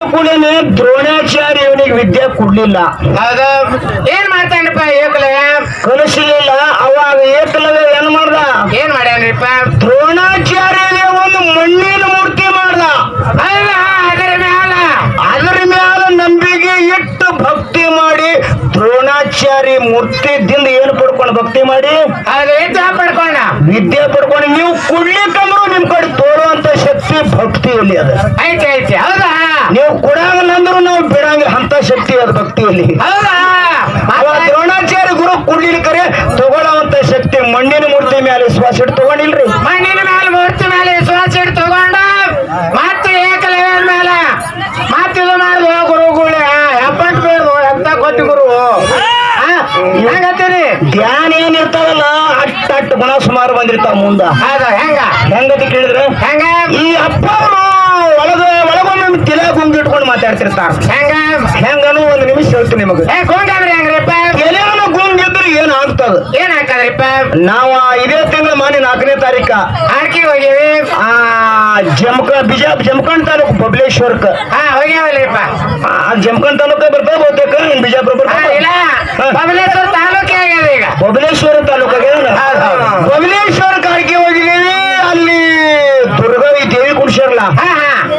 ಕೂಡಲೇ ದ್ರೋಣಾಚಾರ್ಯ ಇವನಿಗೆ ವಿದ್ಯೆ ಕೊಡ್ಲಿಲ್ಲ. ಆಗ ಏನ್ ಮಾಡ್ತಾನಪ್ಪ ಏಕಲವ್ಯ ಕಲಿಸಲಿಲ್ಲ ಅವಾಗ ಏಕಲವ್ಯ ಏನ್ ಮಾಡ್ದ? ಏನ್ ಮಾಡ್ಯಾನ್ರಿಪ್ಪ? ದ್ರೋಣಾಚಾರ್ಯ ಒಂದು ಮಣ್ಣಿನ ಮೂರ್ತಿ ಮಾಡ್ದ. ಅಲ್ಲ ಅದರ ಮ್ಯಾಲ. ಅದರ ಮ್ಯಾಲ ನಂಬಿಕೆ ಇಟ್ಟು ಭಕ್ತಿ ಮಾಡಿ ದ್ರೋಣಾಚಾರ್ಯ ಮೂರ್ತಿದಿಂದ ಏನು ಪಡ್ಕೊಂಡ ಭಕ್ತಿ ಮಾಡಿ? ಅದು ಹೆಚ್ಚು ಪಡ್ಕೊಂಡ? ವಿದ್ಯೆ ಪಡ್ಕೊಂಡು ನೀವು ಕುಡ್ಲಿಕ್ಕಂದ್ರು ನಿಮ್ ಕಡೆ ತೋರುವಂತ ಶಕ್ತಿ ಭಕ್ತಿ ಇಲ್ಲಿ ಅದ. ಐತೆ ಐತೆ ಹೌದಾ? ನೀವು ಕೊಡಂಗಿಲ್ಲಂದ್ರು ನಾವು ಬಿಡಂಗಿಲ್ಲ. ಅಂತ ಶಕ್ತಿ ಅದ ಭಕ್ತಿಯಲ್ಲಿ. ದ್ರೋಣಾಚಾರ್ಯ ಗುರು ಕುಡ್ಲಿಕ್ಕರೆ ತಗೊಳ್ಳೋವಂತ ಶಕ್ತಿ ಮಣ್ಣಿನ ಮೂರ್ತಿ ಮೇಲೆ ವಿಶ್ವಾಸ ಇಟ್ಟು ತಗೊಂಡಿಲ್ರಿ. ಮಣ್ಣಿನ ಮೇಲೆ ಮೂರ್ತಿ ಮೇಲೆ ವಿಶ್ವಾಸ ಇಟ್ಟು ತಗೊಂಡ ಮತ್ತೆ ಏಕಲವ್ಯನ ಮೇಲೆ ಮತ್ತೆ ಇದು ಮಾಡುದು ಗುರುಗಳೇ ಎಪ್ಪಟ್ಟು ಬೇಡ ಎಂತ ಕೊಟ್ಟಿ ಗುರು? ಹೆಂಗತ್ತೀರಿ? ಧ್ಯಾನ ಏನಿರ್ತಾವಲ್ಲ ಅಟ್ಟ ಅಟ್ಟ ಗುಣ ಸುಮಾರು ಬಂದಿರ್ತಾವ ಮುಂದ. ಹೌದಾ? ಹೆಂಗ? ಹೆಂಗತಿ ಕೇಳಿದ್ರೆ ಹೆಂಗ? ಈ ಅಪ್ಪ ಒಳಗೊಮ್ಮೆ ತಿಲ ಗುಂಗಿಟ್ಕೊಂಡು ಮಾತಾಡ್ತಿರ್ತಾರ. ಹೆಂಗ? ಹೆಂಗನು ಒಂದು ನಿಮಿಷ ಹೇಳ್ತೀನಿ ನಿಮಗ. ಕೊಂಡ್ರಿ ಹೆಂಗ್ರಿಪ್ಪ? ಎಲೆಯನ್ನು ಗುಂಗಿದ್ರೆ ಏನ್ ಆಗ್ತದ? ಏನ್ ಹಾಕದ್ರಿಪ್ಪ ನಾವ ಇದೇ ತಿಂಗಳ ಮಾನಿ ನಾಲ್ಕನೇ ತಾರೀಕ. ಆರ್ಕಿ ಹೋಗ್ಯವಿ? ಆ ಜಮಕ ಬಿಜಾ ಜಮಖಂಡ್ ತಾಲೂಕು ಬಬಲೇಶ್ವರ್ಕ ಹಾ ಹೋಗ್ಯಾವಲ್ರಿಪ್ಪ. ಆ ಜಮಖಂಡ್ ತಾಲೂಕ ಬರ್ತಾ ಬಹುತೇಕ ಬಿಜಾಪುರ ಇಲ್ಲ ಬಬಲೇಶ್ವರ ತಾಲೂಕೇ ಆಗ್ಯದ ಈಗ. ಬಬಲೇಶ್ವರ ತಾಲೂಕ. ಬಬಲೇಶ್ವರ ಕಾರ್ಕಿ ಹೋಗಿದೀವಿ ಅಲ್ಲಿ ದುರ್ಗಾವಿ ದೇವಿ ಕುಡ್ಸಿರಲ್ಲ ಹಾ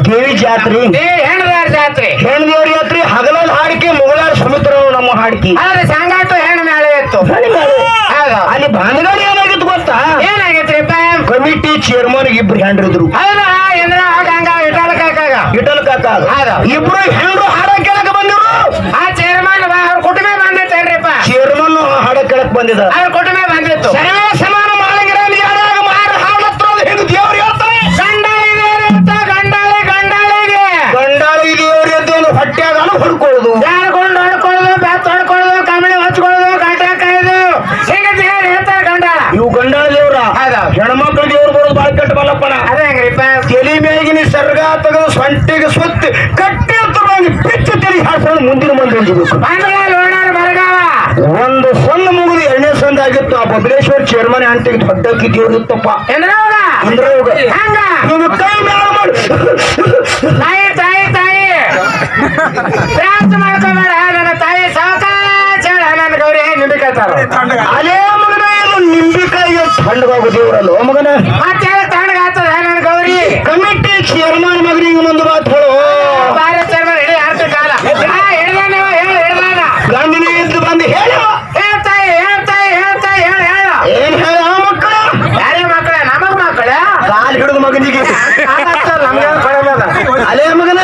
ದೇವಿ ಜಾತ್ರೆ. ಹೆಣ್ಣದಾರ ಜಾತ್ರೆ. ಹೆಣ್ಣು ದೇವ್ರ ಜಾತ್ರೆ ಹಗಲಲ್ಲಿ ಹಾಡಿಕೆ ಮುಗಳಾರ ಸಮುದ್ರ ನಮ್ಮ ಹಾಡಿಕೆ. ಆದ್ರೆ ಸಂಗಾಟು ಹೆಣ್ಣು ಮೇಳೆ ಇತ್ತು ಅಲ್ಲಿ ಬಾಂಧಗಾಡಿ ಏನಾಗಿತ್ತು ಗೊತ್ತಾ? ಏನಾಗೈತ್ರಿ ಕಮಿಟಿ ಚೇರ್ಮನ್ ಇಬ್ರು ಹೆಂಡ್ರಿದ್ರು ಹೌದಾ ಎಂದ್ರ ಹಂಗ ಇಟಲ್ ಕಾಕಾಗ. ಇಟಲ್ ಕಾಕ. ಇಬ್ರು ಹೆಂಡ್ರು ಹಾಡ ಕೇಳಕ್ ಬಂದಿರು ಆ ಚೇರ್ಮನ್ ಅವ್ರ ಕುಟುಂಬ ಬಂದಿತ್ತೇನ್ರಿಪ್ಪ ಚೇರ್ಮನ್ ಹಾಡ ಕೇಳಕ್ ಬಂದಿದ ಅವ್ರ ಹೆಣ್ಮಕ್ಳು ದೇವ್ರು ಬರೋದು ಬಾಳ ಕೆಟ್ಟ ಬಲ್ಲಪ್ಪಣ ಅದೇ ಹೆಂಗ್ರಿಪ್ಪ ತಲಿ ಮೇಗಿನ ಸರ್ಗ ತೆಗೆದು ಸೊಂಟಿಗೆ ಸುತ್ತಿ ಕಟ್ಟಿ ಹತ್ತಿರವಾಗಿ ಪಿಚ್ಚು ತಲೆ ಹಾಡ್ಕೊಂಡು ಮುಂದಿನ ಮಂದಿ ಒಂದು ಸಣ್ಣ ಮುಗಿದು ಎರಡನೇ ಸಂದ ಆಗಿತ್ತು. ಆ ಬಬಲೇಶ್ವರ ಚೇರ್ಮನ್ ಅಂಟಿಗೆ ದೊಡ್ಡ ದೇವ್ರು ಇತ್ತಪ್ಪ ಅಂದ್ರೆ ಕೈ ಮ್ಯಾಲ ಮಾಡಿ. ತಾಯಿ ತಾಯಿ ತಾಯಿ. ಪ್ರಾರ್ಥ ಮಾಡ್ಕೋಬೇಡ. ನನ್ನ ತಾಯಿ ಸಾವಕಾಶ ನನ್ನ ಗೌರಿ ನಿಂಬಿಕಾಯ್ತಾರ ಅಲೇ ಮಗನ ಏನು ನಿಂಬಿಕಾಯಿಗೆ ತಣ್ಣಗಾಗೋ ದೇವ್ರಲ್ಲ ಓ ಮಗನ ಮತ್ತೆ ತಣ್ಣಗಾಗ್ತದ ನನ್ನ ಗೌರಿ ಕಮಿಟಿ ಚೇರ್ಮನ್ ಮಗನಿಗೆ ಒಂದು ಮಾತು ಹೇಳು ಬಾರಿ ಚರ್ಮ ಹಿಡಿ ಅರ್ಥ ಕಾಲ ಹಾ ಹಿಡ್ದಾನ ಇವ, ಹೇಳು ಹಿಡ್ದಾನ ಗಂಡಿನ ಇದ್ದು ಬಂದು ಹೇಳು ಹೇಳ್ತಾಯಿ ಹೇಳ್ತಾಯಿ ಹೇಳ್ತಾಯಿ ಹೇಳ ಹೇಳ ಏನ್ ಹೇಳ ಮಕ್ಕಳ ಯಾರೇ ಮಕ್ಕಳ ನಮಗ್ ಮಕ್ಕಳ ಕಾಲ್ ಹಿಡಿದು ಮಗನಿಗೆ ನಮ್ಗೆ ಕೊಡಬೇಡ ಅಲೇ ಮಗನ?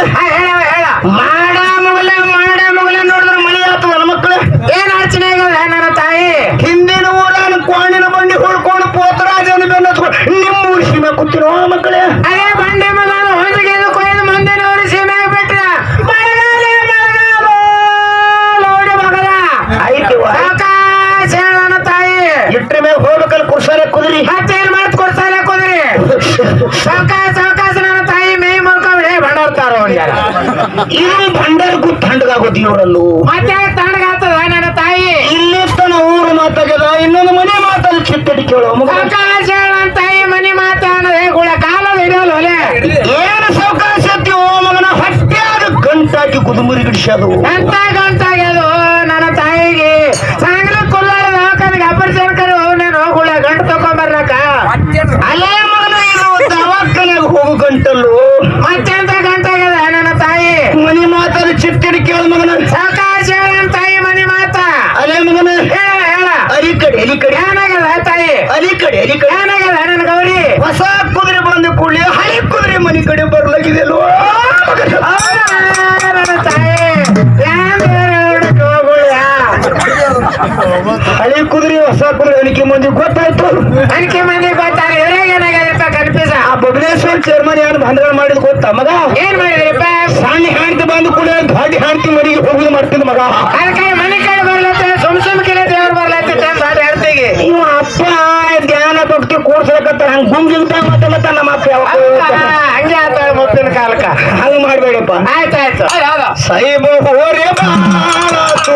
ಹೇಳ. ಮಾಡ ಮಗಲ ಮಾಡ ಮಗಲ ನೋಡಿದ್ರೆ ಮಳಿ ಆಗ್ತದ ಮಕ್ಕಳ ಏನ್ ಅರ್ಚನೆ ಆಗ್ಯದ ನನ್ನ ತಾಯಿ ಹಿಂದಿನ ಊರಾನ ಕೋಣಿನ ಬಂಡಿ ಹೊಡ್ಕೊಂಡು ಪೋತರಾಜನ ಬೆನ್ನ ಹತ್ಕೊಂಡು ನಿಮ್ಮ ಊರು ಸೀಮೆ ಕೂತಿರೋ ಮಕ್ಕಳೇ ಅದೇ ಬಂಡೆ ಮಗ ಹೊಂದಿಗೆ ಕೊಯ್ದು ಮುಂದಿನವರು ಸೀಮೆಗೆ ಬಿಟ್ರ ಬರಗಾಲ ಬರಗಾಲ ನೋಡಿ ಮಗದ ಆಯ್ತು ಸಾವಕಾಶ ಹೇಳ ನನ್ನ ತಾಯಿ ಇಟ್ರ ಮೇಲೆ ಹೋಗ್ಬೇಕಲ್ಲ ಕುರ್ಸಾಲೆ ಕುದುರಿ ಮತ್ತೇನ್ ಮಾಡ್ತ ಕೊಡ್ತಾರೆ ಕುದ್ರಿ ಸಾವಕಾಶ ಸಾವಕಾಶ ನನ್ನ ತಾಯಿ ಮೇ ಮಲ್ಕೊಂಡ್ರೆ ಬಂಡಾರ್ತಾರ ಒಂದ್ಯಾರ ಇದು ಭಂಡಾರಕ್ಕೂ ತಣ್ಣಗಾಗೋ ದೇವರಲ್ಲು ಮತ್ತೆ ತಣ್ಣಗಾಗ್ತದ ನನ್ನ ತಾಯಿ? ಇಲ್ಲಿ ತನ ಊರು ಮಾತಾಗ್ಯದ ಇನ್ನೊಂದು ಮನೆ ಮಾತಲ್ಲಿ ಚಿತ್ತಡಿ ಕೇಳೋ ಮಗ. ನನ್ನ ತಾಯಿ ಮನಿ ಮಾತಾಡದೆ ಗುಳ ಕಾಲದ ಹಿಡಿಯಲ್ಲ ಏನು ಸಾವಕಾಶ ಓ ಮಗನ? ಹೊಟ್ಟ್ಯಾಗ ಗಂಟಾಕಿ ಕುದುಮುರಿ ಗಿಡಿಸೋದು ಎಂತ ಗಂಟಾಗ್ಯದು ನನ್ನ ತಾಯಿಗೆ? ಸಾಂಗ್ಲ ಕೊಲ್ಲಾರ ದವಾಖಾನಿಗೆ ಆಪರೇಷನ್ ಕರೆ ನಾನು ಗುಳ ಗಂಟು ತಕೊಂಬರ್ಲಕ್ಕ ಅಲ್ಲೇ ಮಗನ ಇದು ದವಾಖಾನೆಗೆ ಹೋಗು ಗಂಟಲ್ಲು. ಕುದುರೆ ಹೊಸ ಕುದುರೆ ಅನಿಕೆ ಮಂದಿ ಗೊತ್ತಾಯ್ತು. ಅನಿಕೆ ಮಂದಿ ಇವ್ರಿಗೆ ಏನಾಗ್ಯದಪ್ಪ ಕನ್ಫ್ಯೂಸ? ಆ ಬಬಲೇಶ್ವರ್ ಚೇರ್ಮನ್ ಯಾರು ಬಂಧನ ಮಾಡಿದ್ ಗೊತ್ತ ಮಗ? ಏನ್ ಮಾಡಿದ್ರಪ್ಪ? ಸಣ್ಣ ಹೆಂಡತಿ ಬಂದು ಕೂಡ ದೊಡ್ಡ ಹಾಂತಿ ಮನೆಗೆ ಹೋಗುದು ಮಾಡ್ತಿದ್ ಮಗ. ಅದಕ್ಕೆ ಮನೆ ಕಡೆ ಬರ್ಲತ್ತ ಸುಮ್ ಸುಮ್ ಕಿಲೆ ದೇವ್ರ ಬರ್ಲತ್ತ ಬಾಡ ನೀವು ಇವ ಅಪ್ಪ ಧ್ಯಾನ ಭಕ್ತಿ ಕೂಡ್ಸಲಕತ್ತಾರ ಹಂಗ ಗುಂಗಿಂತ ಮತ್ತೆ ಮತ್ತೆ ನಮ್ಮ ಅಪ್ಪ ಹಂಗೆ ಆತ ಮುಪ್ಪಿನ ಕಾಲಕ್ಕ. ಹಂಗ ಮಾಡ್ಬೇಡಪ್ಪ. ಆಯ್ತಾಯ್ತು ಸೈಬ ಹೋರೆ ಬಾಳತು